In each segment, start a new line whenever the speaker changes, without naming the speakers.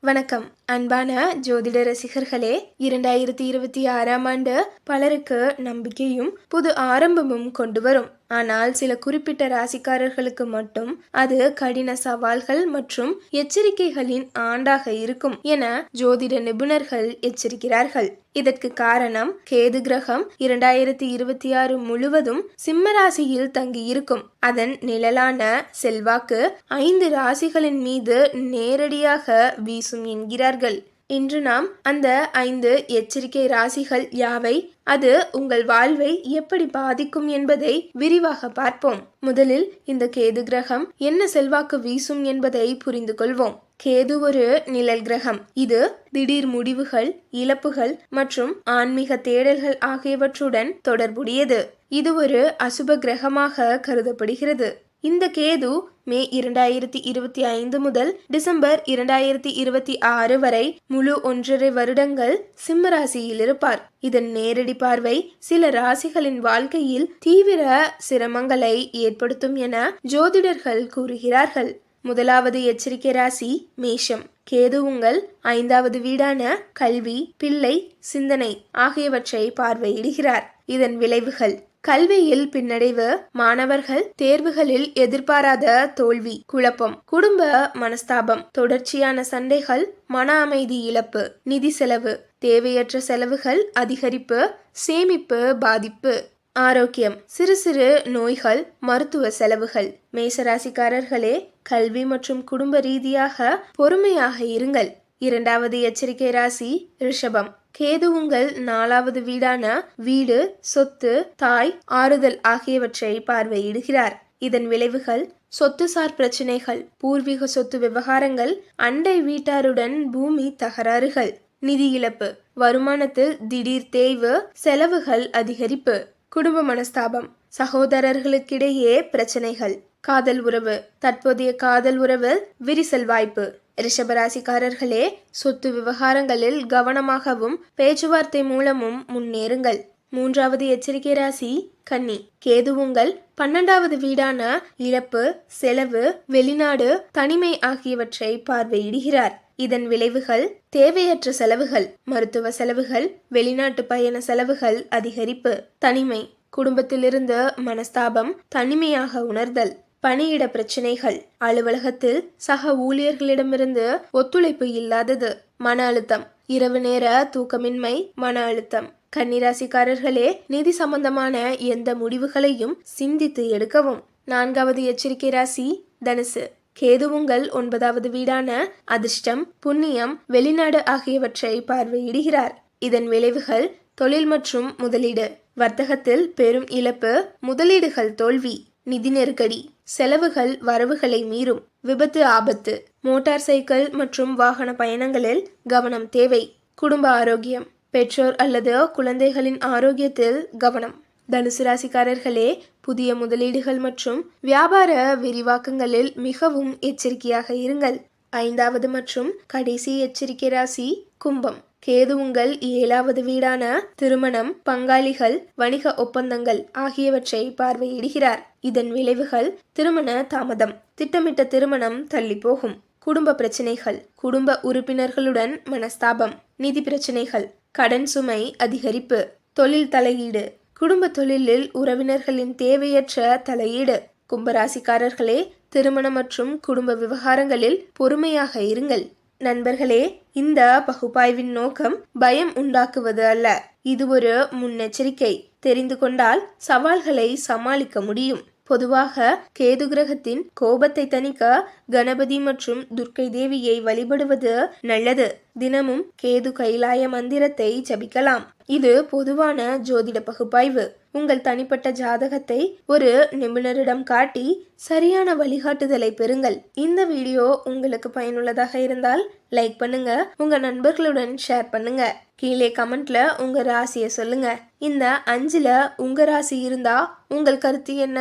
வணக்கம். அன்பான ஜோதிட ரசிகர்களே இரண்டாயிரத்தி இருபத்தி ஆறாம் ஆண்டு பலருக்கு நம்பிக்கையும் புது ஆரம்பமும் கொண்டு வரும். ஆனால் சில குறிப்பிட்ட ராசிக்காரர்களுக்கு மட்டும் அது கடின சவால்கள் மற்றும் எச்சரிக்கைகளின் ஆண்டாக இருக்கும் என ஜோதிட நிபுணர்கள் எச்சரிக்கிறார்கள். இதற்கு காரணம் கேது கிரகம் இரண்டாயிரத்தி இருபத்தி ஆறு முழுவதும் சிம்ம ராசியில் தங்கி இருக்கும். அதன் நிழலான செல்வாக்கு ஐந்து ராசிகளின் மீது நேரடியாக வீசும் என்கிறார்கள். இன்று நாம் அந்த ஐந்து எச்சரிக்கை ராசிகள் யாவை? அது உங்கள் வாழ்வை எப்படி பாதிக்கும் என்பதை விரிவாக பார்ப்போம். முதலில் இந்த கேது கிரகம் என்ன செல்வாக்கு வீசும் என்பதை புரிந்து கொள்வோம். கேது ஒரு நிழல் கிரகம். இது திடீர் முடிவுகள் இழப்புகள் மற்றும் ஆன்மீக தேடல்கள் ஆகியவற்றுடன் தொடர்புடையது. இது ஒரு அசுப கிரகமாக கருதப்படுகிறது. இந்த கேது மே இரண்டாயிரத்தி இருபத்தி ஐந்து முதல் டிசம்பர் இரண்டாயிரத்தி இருபத்தி ஆறு வரை முழு ஒன்றரை வருடங்கள் சிம்ம ராசியில் இருப்பார். இதன் நேரடி பார்வை சில ராசிகளின் வாழ்க்கையில் தீவிர சிரமங்களை ஏற்படுத்தும் என ஜோதிடர்கள் கூறுகிறார்கள். முதலாவது எச்சரிக்கை ராசி மேஷம். கேது உங்கள் ஐந்தாவது வீடான கல்வி பிள்ளை சிந்தனை ஆகியவற்றை பார்வையிடுகிறார். இதன் விளைவுகள் கல்வியில் பின்னடைவு மாணவர்கள் தேர்வுகளில் எதிர்பாராத தோல்வி குழப்பம் குடும்ப மனஸ்தாபம் தொடர்ச்சியான சண்டைகள் மன அமைதி இழப்பு நிதி செலவு தேவையற்ற செலவுகள் அதிகரிப்பு சேமிப்பு பாதிப்பு ஆரோக்கியம் சிறு சிறு நோய்கள் மருத்துவ செலவுகள். மேசராசிக்காரர்களே கல்வி மற்றும் குடும்ப ரீதியாக பொறுமையாக இருங்கள். இரண்டாவது எச்சரிக்கை ராசி ரிஷபம். கேது உங்கள் நாலாவது வீடான வீடு சொத்து தாய் ஆறுதல் ஆகியவற்றை பார்வையிடுகிறார். இதன் விளைவுகள் சொத்துசார் பிரச்சனைகள் பூர்வீக சொத்து விவகாரங்கள் அண்டை வீட்டாருடன் பூமி தகராறுகள் நிதி இழப்பு வருமானத்தில் திடீர் தேய்வு செலவுகள் அதிகரிப்பு குடும்ப மனஸ்தாபம் சகோதரர்களுக்கிடையே பிரச்சனைகள் காதல் உறவு தற்போதைய காதல் உறவு விரிசல் வாய்ப்பு ரிஷபராசிக்காரர்களே சொத்து விவகாரங்களில் கவனமாகவும் பேச்சுவார்த்தை மூலமும் முன்னேறுங்கள். மூன்றாவது எச்சரிக்கை ராசி கன்னி. கேது உங்கள் பன்னெண்டாவது வீடான இழப்பு செலவு வெளிநாடு தனிமை ஆகியவற்றை பார்வையிடுகிறார். இதன் விளைவுகள் தேவையற்ற செலவுகள் மருத்துவ செலவுகள் வெளிநாட்டு பயண செலவுகள் அதிகரிப்பு தனிமை குடும்பத்திலிருந்து மனஸ்தாபம் தனிமையாக உணர்தல். பணியிட பிரச்சனைகள். அலுவலகத்தில் சக ஊழியர்களிடமிருந்து ஒத்துழைப்பு இல்லாதது. மன அழுத்தம். இரவு நேர தூக்கமின்மை மன அழுத்தம். கன்னிராசிக்காரர்களே நிதி சம்பந்தமான எந்த முடிவுகளையும் சிந்தித்து எடுக்கவும். நான்காவது எச்சரிக்கை ராசி தனுசு. கேது உங்கள் ஒன்பதாவது வீடான அதிர்ஷ்டம் புண்ணியம் வெளிநாடு ஆகியவற்றை பார்வையிடுகிறார். இதன் விளைவுகள் தொழில் மற்றும் முதலீடு. வர்த்தகத்தில் பெரும் இழப்பு முதலீடுகள் தோல்வி. நிதி நெருக்கடி செலவுகள் வரவுகளை மீறும் விபத்து ஆபத்து மோட்டார் சைக்கிள் மற்றும் வாகன பயணங்களில் கவனம் தேவை குடும்ப ஆரோக்கியம் பெற்றோர் அல்லது குழந்தைகளின் ஆரோக்கியத்தில் கவனம். தனுசு ராசிக்காரர்களே புதிய முதலீடுகள் மற்றும் வியாபார விரிவாக்கங்களில் மிகவும் எச்சரிக்கையாக இருங்கள். ஐந்தாவது மற்றும் கடைசி எச்சரிக்கை ராசி கும்பம். கேது உங்கள் ஏழாவது வீடான திருமணம் பங்காளிகள் வணிக ஒப்பந்தங்கள் ஆகியவற்றை பார்வையிடுகிறார். இதன் விளைவுகள் திருமண தாமதம் திட்டமிட்ட திருமணம் தள்ளி போகும். குடும்ப பிரச்சனைகள் குடும்ப உறுப்பினர்களுடன் மனஸ்தாபம் நிதி பிரச்சனைகள் கடன் சுமை அதிகரிப்பு தொழில் தலையீடு குடும்ப தொழிலில் உறவினர்களின் தேவையற்ற தலையீடு. கும்பராசிக்காரர்களே திருமணம் மற்றும் குடும்ப விவகாரங்களில் பொறுமையாக இருங்கள். நண்பர்களே இந்த பகுப்பாய்வின் நோக்கம் பயம் உண்டாக்குவது அல்ல. இது ஒரு முன்னெச்சரிக்கை. தெரிந்து கொண்டால் சவால்களை சமாளிக்க முடியும். பொதுவாக கேது கிரகத்தின் கோபத்தை தணிக்க கணபதி மற்றும் துர்க்கை தேவியை வழிபடுவது நல்லது. தினமும் கேது கைலாய மந்திரத்தை ஜபிக்கலாம். இது பொதுவான ஜோதிட பகுப்பாய்வு. உங்கள் தனிப்பட்ட ஜாதகத்தை ஒரு நிபுணரிடம் காட்டி சரியான வழிகாட்டுதலை பெறுங்கள். இந்த வீடியோ உங்களுக்கு பயனுள்ளதாக இருந்தால் லைக் பண்ணுங்க உங்க நண்பர்களுடன் ஷேர் பண்ணுங்க. கீழே கமெண்ட்ல உங்க ராசியை சொல்லுங்க. இந்த அஞ்சுல உங்க ராசி இருந்தா உங்கள் கருத்து என்ன?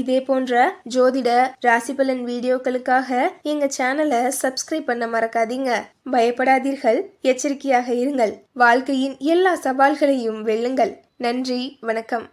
இதே போன்ற ஜோதிட ராசிபலன் வீடியோக்களுக்காக எங்க சேனலை சப்ஸ்கிரைப் பண்ண மறக்காதீங்க. பயப்படாதீர்கள். எச்சரிக்கையாக இருங்கள். வாழ்க்கையின் எல்லா சவால்களையும் வெல்லுங்கள். நன்றி. வணக்கம்.